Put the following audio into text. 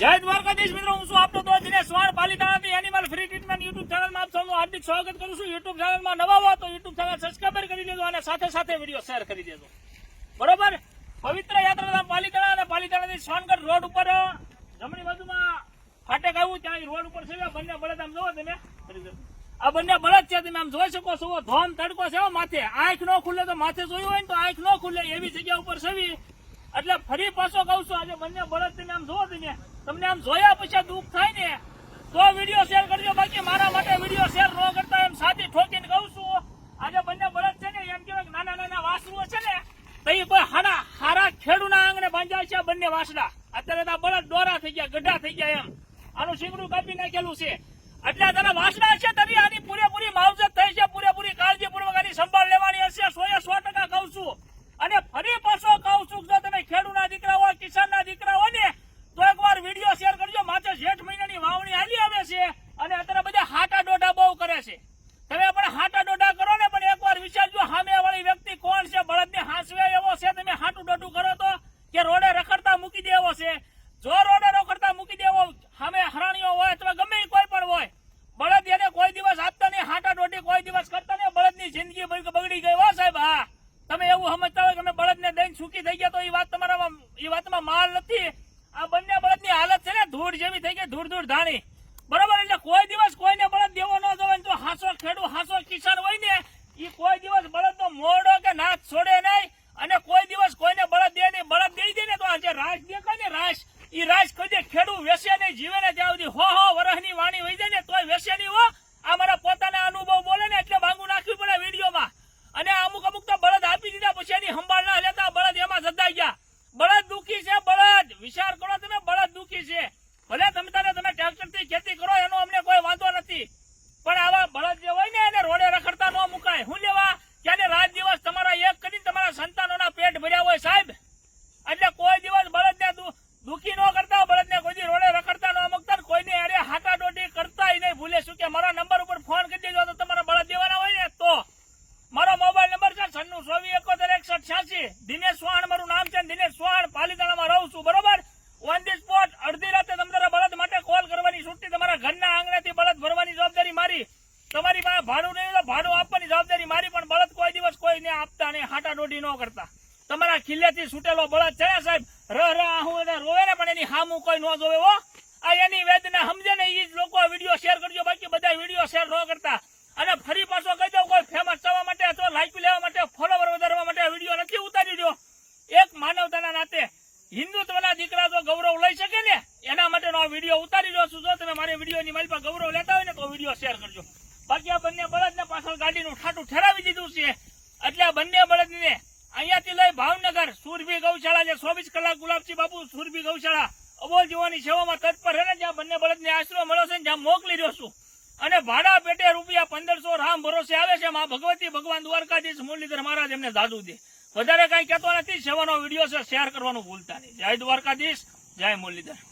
જય દ્વારકાધીશ મિત્રો, હું છું આપનો દોસ્ત દિનેશ વાણ પાલિતાણાથી એનિમલ ફ્રી ટ્રીટમેન્ટ યુટ્યુબ ચેનલમાં આપ સૌનું હાર્દિક સ્વાગત કરું છું. યુટ્યુબ ચેનલમાં નવા હો તો યુટ્યુબ ચેનલ સબસ્ક્રાઇબ કરી દેજો અને સાથે સાથે વીડિયો શેર કરી દેજો. બરોબર? પવિત્ર યાત્રાધામ પાલિતાણા અને પાલિતાણાથી સોનગઢ રોડ ઉપર જમણી બાજુમાં ફાટક આવ્યું, ત્યાં રોડ ઉપર છે. બંને બળદ આમ જોવો તમે. આ બંને બળદ છે, તમે આમ જોઈ શકો છો. ધોમ તડકો છે માથે. આંખ ન ખુલે તો માથે જોયું હોય ને તો આંખ ન ખુલે. એવી જગ્યા ઉપર છવી એટલે ફરી પાછો કહું છું, આજે બંને બળદ તમે આમ જોવો તમે. તમને આમ જોયા પછી દુઃખ થાય ને, તો વીડિયો શેર કરજો. બાકી મારા માટે વીડિયો શેર ન કરતા એમ સાચી ઠોકીને કહું છું. આજે બંને બળદ છે ને, એમ કહેવાય નાના નાના વાસરુઓ છે ને, તો એ કોઈ હારા ખેડૂના આંગણે બાંધ્યા છે બંને વાસડા અત્યારે તો બળદ દોરા થઈ ગયા, ગઢા થઈ ગયા એમ. આનું શીંગડું કાપી નાખેલું છે. એટલે તારા વાસડા છે, તારી આની પૂરેપૂરી માવજત થઈ છે, પૂરેપૂરી કાળજીપૂર્વક આની સંભાળ લેવાની હશે સો એ સો ટકા કહું છું અને ફરી પાછો કહું છું કે જો તમે ખેડૂના દીકરા હોય કિસાનના દીકરા હોય ને તો એકવાર વીડિયો શેર કરજો માથે જેઠ મહિનાની વાવણી હાલી આવે છે અને અત્યારે બધા હાટા ડોઢા બહુ કરે છે તમે પણ હાટા ડોઢા કરો ને પણ એકવાર વિચારજો, સામે વાળી વ્યક્તિ કોણ છે? બળદને હાંસવે એવો છે? તમે હાટું ડોટું કરો તો? કે રોડે રખડતા મૂકી દેવો છે? જો રોડે રખડતા મૂકી દેવો, સામે હરાણીઓ હોય અથવા ગમે કોઈ પણ હોય, બળદ એને કોઈ દિવસ આપતા નહીં, હાટા ડોટી કોઈ દિવસ કરતા નહીં, બળદની જિંદગી બગ- બગડી ગઈ હો સાહેબ, હા. તમે એવું સમજતા હોય કે અમે બળદને દઈને સુખી થઈ ગયા તો એ વાત તમારામાં એ વાતમાં માલ નથી. આ બંને બળદની હાલત છે ને, ધૂળ જેવી થઈ ગઈ ધૂળ ધૂળ ધાણી. બરાબર, એટલે કોઈ દિવસ કોઈને બળદ દેવો ન તો હાસો ખેડૂ, હાસો કિસાન હોય ને એ કોઈ દિવસ બળદનો મોડો કે નાથ છોડે નહીં અને કોઈ દિવસ કોઈને બળદ દે નહીં. બળદ દઈ દે ને તો આજે રાશ દેખાય ને રાશ એ રાશ કોઈ દે ખેડૂ વેસે નહીં, જીવે ને ત્યાં સુધી હો હો, વરહની વાણી હોય જાય ને તોય વેસે નહીં હો આ મારા પોતાના અનુભવ બોલે ને એટલે ભાંગું નાખ્યું પડે વિડીયોમાં અને અમુક અમુક તો બળદ આપી દીધા પછી એની સંભાળ ના લેતા બળદ એમાં જતા ગયા બળદ દુખી છે બળદ વિચાર કરો તમે બળદ દુખી છે ભલે તમે તારે તમે ટ્રેક્ટરથી ખેતી કરો એનો અમને કોઈ વાંધો નથી પણ આવા બળદ જે હોય ને એને રોડે રખડતા ન મુકાય હું લેવા કે આને રાત દિવસ તમારા એક કરીને તમારા સંતાનોના પેટ ભર્યા હોય સાહેબ એટલે કોઈ દિવસ બળદને દુ- દુખી ન કરતા બળદને કોઈ દી રોડે રખડતા ન મૂકતા ને કોઈને અરે હાકા ડોટી કરતા નહીં ભૂલે શું કે મારા નંબર ઉપર ફોન કરી દેજો તો તમારા બળદ દેવાના હોય ને તો મારો મોબાઈલ નંબર છે છન્નું ચોવીસ એકોતેર એકસઠ છ્યાસી દિનેશ સોહાણ મારું નામ છે દિનેશ ચૌહાણ પાલીતાણામાં રહું છું, બરોબર? ઓન ધી સ્પોટ અડધી રાતે તમારા બળદ માટે કોલ કરવાની છૂટી, તમારા ઘરના આંગણેથી બળદ ભરવાની જવાબદારી મારી. તમારી પાસે ભાડું નહીં ભાડું આપવાની જવાબદારી મારી, પણ બળદ કોઈ દિવસ કોઈને આપતા નહીં, હાટા ડોડી ન કરતા. તમારા ખિલ્લેથી છૂટેલો બળદ છે સાહેબ? રહ રહ આહું એને રોવે ને, પણ એની હામું કોઈ ન જોવે, હો. આ એની વેદના સમજે ને એ જ લોકો વીડિયો શેર કરજો, બાકી બધા વીડિયો શેર ન કરતા. અને ફરી પાછો કહી દઉં કોઈ ફેમસ થવા માટે અથવા લાઈક લેવા માટે ફોલોવર વધારવા માટે આ વીડિયો નથી ઉતારી રહ્યો એક માનવતાના નાતે હિન્દુત્વના દીકરા જો ગૌરવ લઈ શકે ને? એના માટેનો આ વીડિયો ઉતારી રહ્યો છું. જો તમે મારી વિડીયોની મારી પાસે ગૌરવ લેતા હોય ને, તો વીડિયો શેર કરજો. બાકી આ બંને બળદને પાછળ ગાડીનું ઠાટું ઠેરાવી દીધું છે. એટલે આ બંને બળદને અહીંયાથી લઈ ભાવનગર, સુરભી ગૌશાળા જે ચોવીસ કલાક ગુલાબજી બાપુ સુરભી ગૌશાળા અબોલ જીવોની સેવામાં તત્પર છે ને, જ્યાં બંને બળદને આશરો મળ્યો છે ને, જ્યાં મોકલી રહ્યો છું. અને ભાડા પેટે રૂપિયા પંદરસો રામ ભરોસે આવે છે. માં ભગવતી ભગવાન દ્વારકાધીશ મુરલીધર મહારાજ એમને દાદુ દે. વધારે કઈ કહેતો નથી. સેવાનો વીડિયો છે, શેર કરવાનું ભૂલતા નહીં. જય દ્વારકાધીશ, જય મુરલીધર.